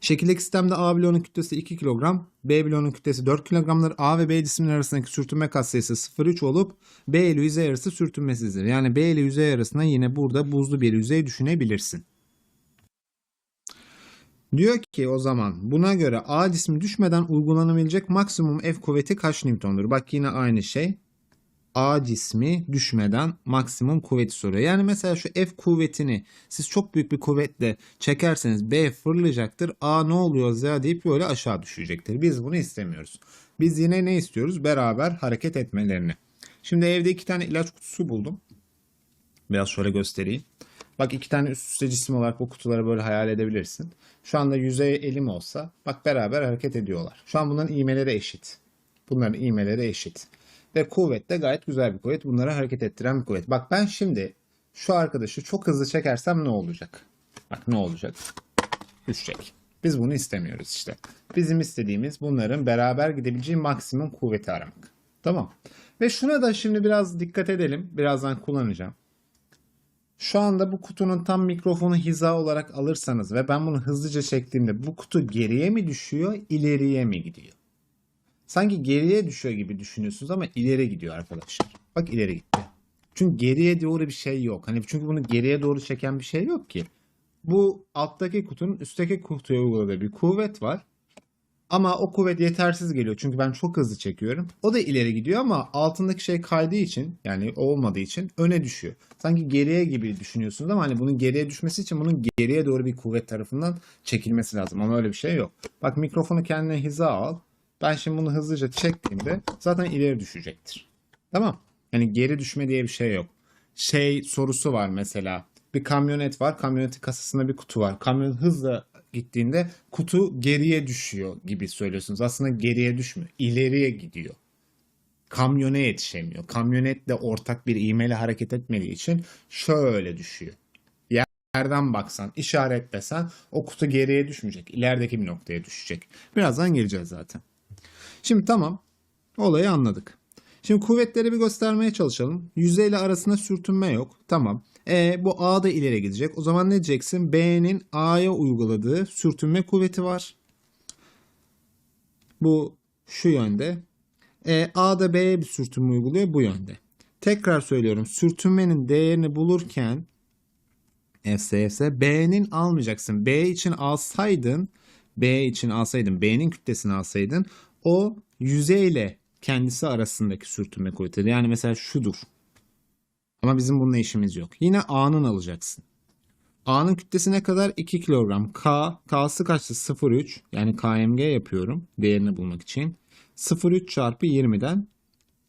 Şekildeki sistemde A bloğunun kütlesi 2 kilogram, B bloğunun kütlesi 4 kilogramdır. A ve B cisimler arasındaki sürtünme katsayısı 0,3 olup B ile yüzey arası sürtünmesizdir. Yani B ile yüzey arasında yine burada buzlu bir yüzey düşünebilirsin. Diyor ki o zaman buna göre A cismi düşmeden uygulanabilecek maksimum F kuvveti kaç Newton'dur? Bak yine aynı şey. A cismi düşmeden maksimum kuvveti soruyor. Yani mesela şu F kuvvetini siz çok büyük bir kuvvetle çekerseniz B fırlayacaktır. A ne oluyor ya deyip böyle aşağı düşecektir. Biz bunu istemiyoruz. Biz yine ne istiyoruz? Beraber hareket etmelerini. Şimdi evde iki tane ilaç kutusu buldum. Biraz şöyle göstereyim. Bak iki tane üst üste cisim olarak bu kutuları böyle hayal edebilirsin. Şu anda yüzey elim olsa bak beraber hareket ediyorlar. Şu an bunların iğmeleri eşit. Bunların iğmeleri eşit. Ve kuvvet de gayet güzel bir kuvvet. Bunları hareket ettiren bir kuvvet. Bak ben şimdi şu arkadaşı çok hızlı çekersem ne olacak? Bak ne olacak? Düşecek. Biz bunu istemiyoruz işte. Bizim istediğimiz bunların beraber gidebileceği maksimum kuvveti aramak. Tamam. Ve şuna da şimdi biraz dikkat edelim. Birazdan kullanacağım. Şu anda bu kutunun tam mikrofonu hiza olarak alırsanız ve ben bunu hızlıca çektiğimde bu kutu geriye mi düşüyor, ileriye mi gidiyor? Sanki geriye düşüyor gibi düşünüyorsunuz ama ileri gidiyor arkadaşlar. Bak ileri gitti. Çünkü geriye doğru bir şey yok. Hani çünkü bunu geriye doğru çeken bir şey yok ki. Bu alttaki kutunun üstteki kutuya uyguladığı bir kuvvet var. Ama o kuvvet yetersiz geliyor. Çünkü ben çok hızlı çekiyorum. O da ileri gidiyor ama altındaki şey kaydığı için yani olmadığı için öne düşüyor. Sanki geriye gibi düşünüyorsunuz ama hani bunun geriye düşmesi için bunun geriye doğru bir kuvvet tarafından çekilmesi lazım. Ama öyle bir şey yok. Bak mikrofonu kendine hiza al. Ben şimdi bunu hızlıca çektiğimde zaten ileri düşecektir. Tamam. Yani geri düşme diye bir şey yok. Şey sorusu var mesela. Bir kamyonet var. Kamyonetin kasasında bir kutu var. Kamyon hızla gittiğinde kutu geriye düşüyor gibi söylüyorsunuz. Aslında geriye düşmüyor. İleriye gidiyor. Kamyona yetişemiyor. Kamyonetle ortak bir ivmeyle hareket etmediği için şöyle düşüyor. Yerden baksan, işaretlesen o kutu geriye düşmeyecek. İlerideki bir noktaya düşecek. Birazdan geleceğiz zaten. Şimdi tamam. Olayı anladık. Şimdi kuvvetleri bir göstermeye çalışalım. Yüzeyle arasında sürtünme yok. Tamam. E, bu A da ileri gidecek. O zaman ne diyeceksin? B'nin A'ya uyguladığı sürtünme kuvveti var. Bu şu yönde. E, A da B'ye bir sürtünme uyguluyor bu yönde. Tekrar söylüyorum. Sürtünmenin değerini bulurken FSS B'nin almayacaksın. B için alsaydın B için alsaydın B'nin kütlesini alsaydın o yüzeyle kendisi arasındaki sürtünme kuvveti. Yani mesela şudur. Ama bizim bununla işimiz yok. Yine A'nın alacaksın. A'nın kütlesi ne kadar? 2 kilogram. K, K'sı kaçtı? 0,3. Yani KMG yapıyorum değerini bulmak için. 0,3 çarpı 20'den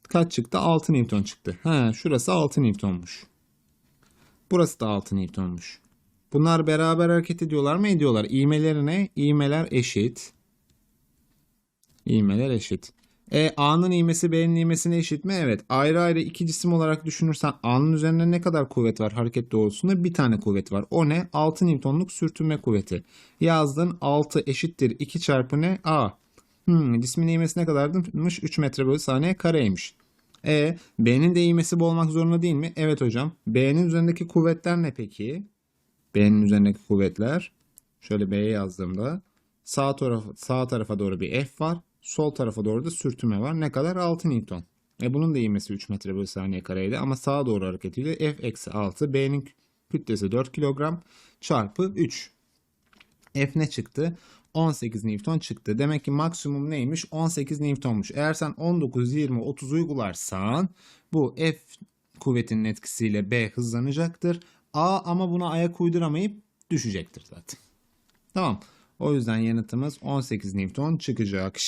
kaç çıktı? 6 Newton çıktı. He, şurası 6 Newton'muş. Burası da 6 Newton'muş. Bunlar beraber hareket ediyorlar mı? Ediyorlar. İğmeleri ne? İğmeler eşit. İğmeler eşit. E A'nın ivmesi B'nin ivmesine eşit mi? Evet. Ayrı ayrı iki cisim olarak düşünürsen A'nın üzerinde ne kadar kuvvet var hareket doğrultusunda? Bir tane kuvvet var. O ne? 6 Newton'luk sürtünme kuvveti. Yazdın 6 eşittir 2 çarpı ne? A. Hmm, cismin ivmesi ne kadarmış? 3 metre bölü saniye kareymiş. E B'nin de ivmesi bu olmak zorunda değil mi? Evet hocam. B'nin üzerindeki kuvvetler ne peki? B'nin üzerindeki kuvvetler. Şöyle B'ye yazdığımda sağ tarafa, sağ tarafa doğru bir F var. Sol tarafa doğru da sürtünme var. Ne kadar? 6 Newton. E bunun da ivmesi 3 metre bölü saniye kareydi ama sağa doğru hareket ediyor. F eksi 6. B'nin kütlesi 4 kilogram çarpı 3. F ne çıktı? 18 Newton çıktı. Demek ki maksimum neymiş? 18 Newton'muş. Eğer sen 19, 20, 30 uygularsan bu F kuvvetinin etkisiyle B hızlanacaktır. A ama buna ayak uyduramayıp düşecektir zaten. Tamam. O yüzden yanıtımız 18 Newton çıkacak.